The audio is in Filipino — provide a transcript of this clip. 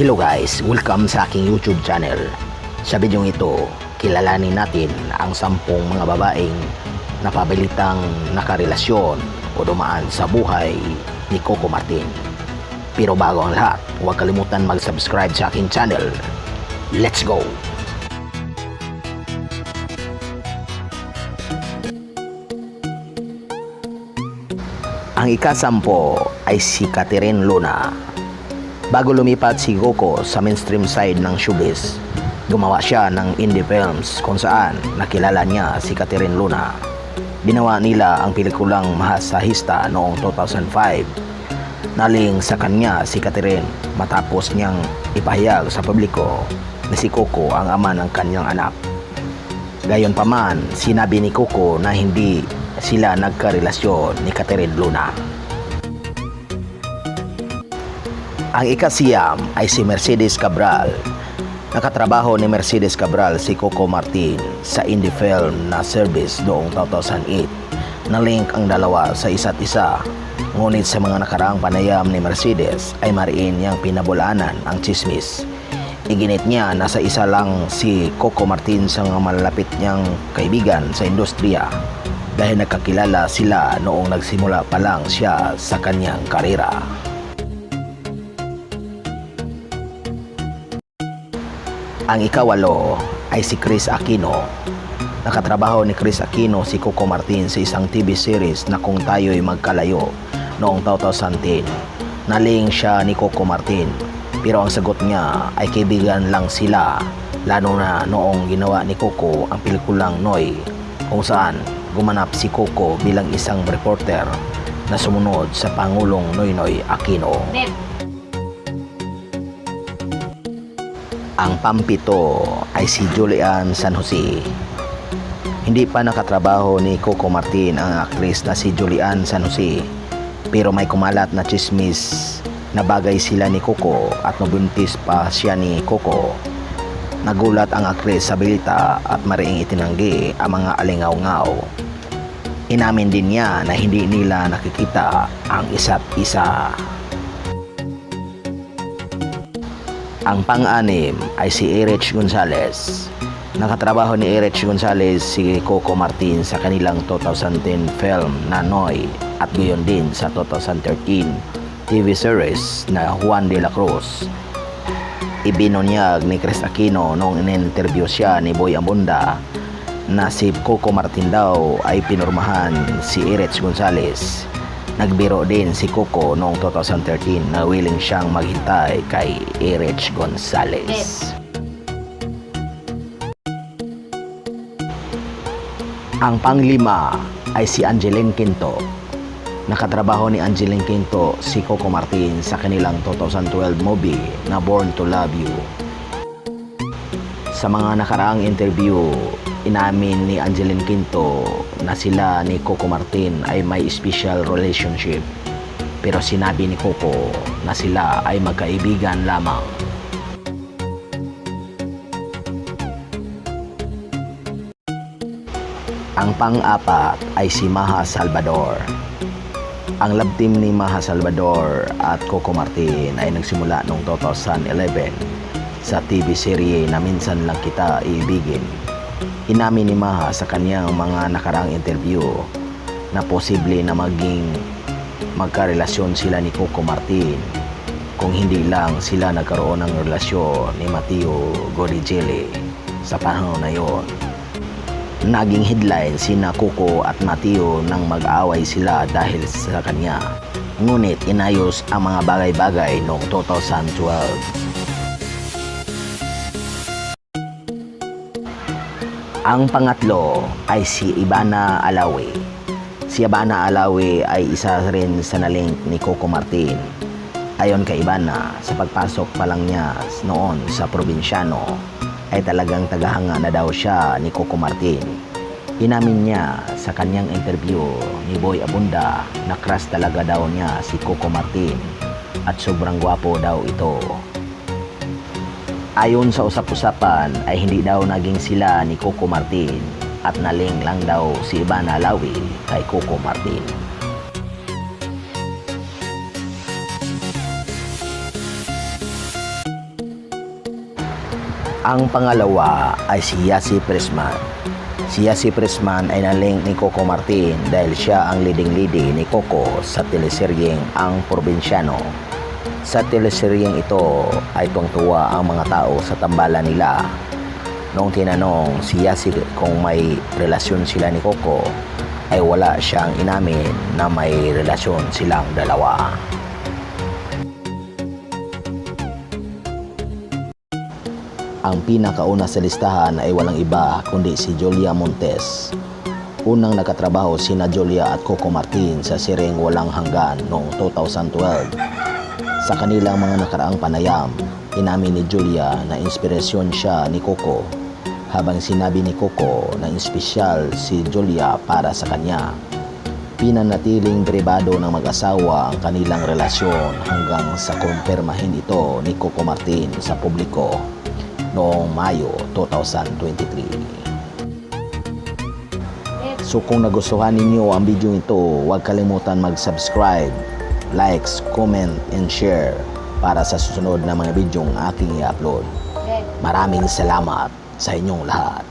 Hello guys, welcome sa aking YouTube channel. Sa bidyong ito, kilalanin natin ang sampung mga babaeng napabilitang nakarelasyon o dumaan sa buhay ni Coco Martin. Pero bago ang lahat, huwag kalimutan mag-subscribe sa aking channel. Let's go! Ang ikasampo ay si Catherine Luna. Bago lumipat si Goku sa mainstream side ng showbiz, gumawa siya ng indie films kung saan nakilala niya si Catherine Luna. Binawa nila ang pelikulang Mahasahista noong 2005. Naling sa kanya si Catherine matapos niyang ipahayag sa publiko na si Coco ang ama ng kanyang anak. Gayon pa man, sinabi ni Coco na hindi sila nagkarelasyon ni Catherine Luna. Ang ikasiyam ay si Mercedes Cabral. Nakatrabaho ni Mercedes Cabral si Coco Martin sa indie film na Service noong 2008. Na-link ang dalawa sa isa't isa. Ngunit sa mga nakaraang panayam ni Mercedes ay mariin niyang pinabulaanan ang chismis. Iginit niya na sa isa lang si Coco Martin sa mga malalapit niyang kaibigan sa industriya dahil nagkakilala sila noong nagsimula pa lang siya sa kanyang karera. Ang ikawalo ay si Chris Aquino. Nakatrabaho ni Chris Aquino si Coco Martin sa isang TV series na Kung Tayo'y Magkalayo noong 2010. Naling siya ni Coco Martin pero ang sagot niya ay kaibigan lang sila lalo na noong ginawa ni Coco ang pelikulang Noy kung saan gumanap si Coco bilang isang reporter na sumunod sa Pangulong Noynoy Aquino. Ang pampito ay si Julian San Jose. Hindi pa nakatrabaho ni Coco Martin ang aktris na si Julian San Jose. Pero may kumalat na chismis na bagay sila ni Coco at nabuntis pa siya ni Coco. Nagulat ang aktris sa balita at mariing itinanggi ang mga alingaw-ngaw. Inamin din niya na hindi nila nakikita ang isa't isa. Ang pang-anim ay si Erich Gonzalez. Nakatrabaho ni Erich Gonzalez si Coco Martin sa kanilang 2010 film na Noy at gayon din sa 2013 TV series na Juan de la Cruz. Ibinunyag ni Chris Aquino noong in-interview siya ni Boy Abunda na si Coco Martin daw ay pinurmahan si Erich Gonzalez. Nagbiro din si Coco noong 2013 na willing siyang maghintay kay Erich Gonzalez. Ang panglima ay si Angeline Quinto. Nakatrabaho ni Angeline Quinto si Coco Martin sa kanilang 2012 movie na Born to Love You. Sa mga nakaraang interview, inamin ni Angeline Quinto na sila ni Coco Martin ay may special relationship. Pero sinabi ni Coco na sila ay magkaibigan lamang. Ang pang-apat ay si Maha Salvador. Ang love team ni Maha Salvador at Coco Martin ay nagsimula noong 2011 sa TV serye na Minsan Lang Kita Iibigin. Inamin ni Maha sa kanyang mga nakaraang interview na posible na maging magkarelasyon sila ni Coco Martin kung hindi lang sila nagkaroon ng relasyon ni Mateo Godigili sa panahon na yon. Naging headline sina Coco at Mateo nang mag-away sila dahil sa kanya. Ngunit inayos ang mga bagay-bagay noong 2012. Ang pangatlo ay si Ibana Alawi. Si Ibana Alawi ay isa rin sa nalink ni Coco Martin. Ayon kay Ibana, sa pagpasok pa lang niya noon sa probinsyano, ay talagang tagahanga na daw siya ni Coco Martin. Inamin niya sa kanyang interview ni Boy Abunda na crush talaga daw niya si Coco Martin at sobrang gwapo daw ito. Ayon sa usap-usapan ay hindi daw naging sila ni Coco Martin at naling lang daw si Ivana Lawi kay Coco Martin. Ang pangalawa ay si Yasi Prisman. Si Yasi Prisman ay nalink ni Coco Martin dahil siya ang leading lady ni Coco sa teleseryeng Ang Probinsyano. Sa teleseryeng ito ay tuwang-tuwa ang mga tao sa tambalan nila. Noong tinanong si Yasi kung may relasyon sila ni Coco, ay wala siyang inamin na may relasyon silang dalawa. Ang pinakauna sa listahan ay walang iba kundi si Julia Montes. Unang nakatrabaho sina Julia at Coco Martin sa siring Walang Hanggan noong 2012. Sa kanilang mga nakaraang panayam, inamin ni Julia na inspirasyon siya ni Coco habang sinabi ni Coco na espesyal si Julia para sa kanya. Pinanatiling pribado ng mag-asawa ang kanilang relasyon hanggang sa kumpirmahin ito ni Coco Martin sa publiko noong Mayo 2023. So kung nagustuhan ninyo ang video ito, huwag kalimutan mag-subscribe, likes, comment, and share para sa susunod na mga bidyong aking i-upload. Maraming salamat sa inyong lahat.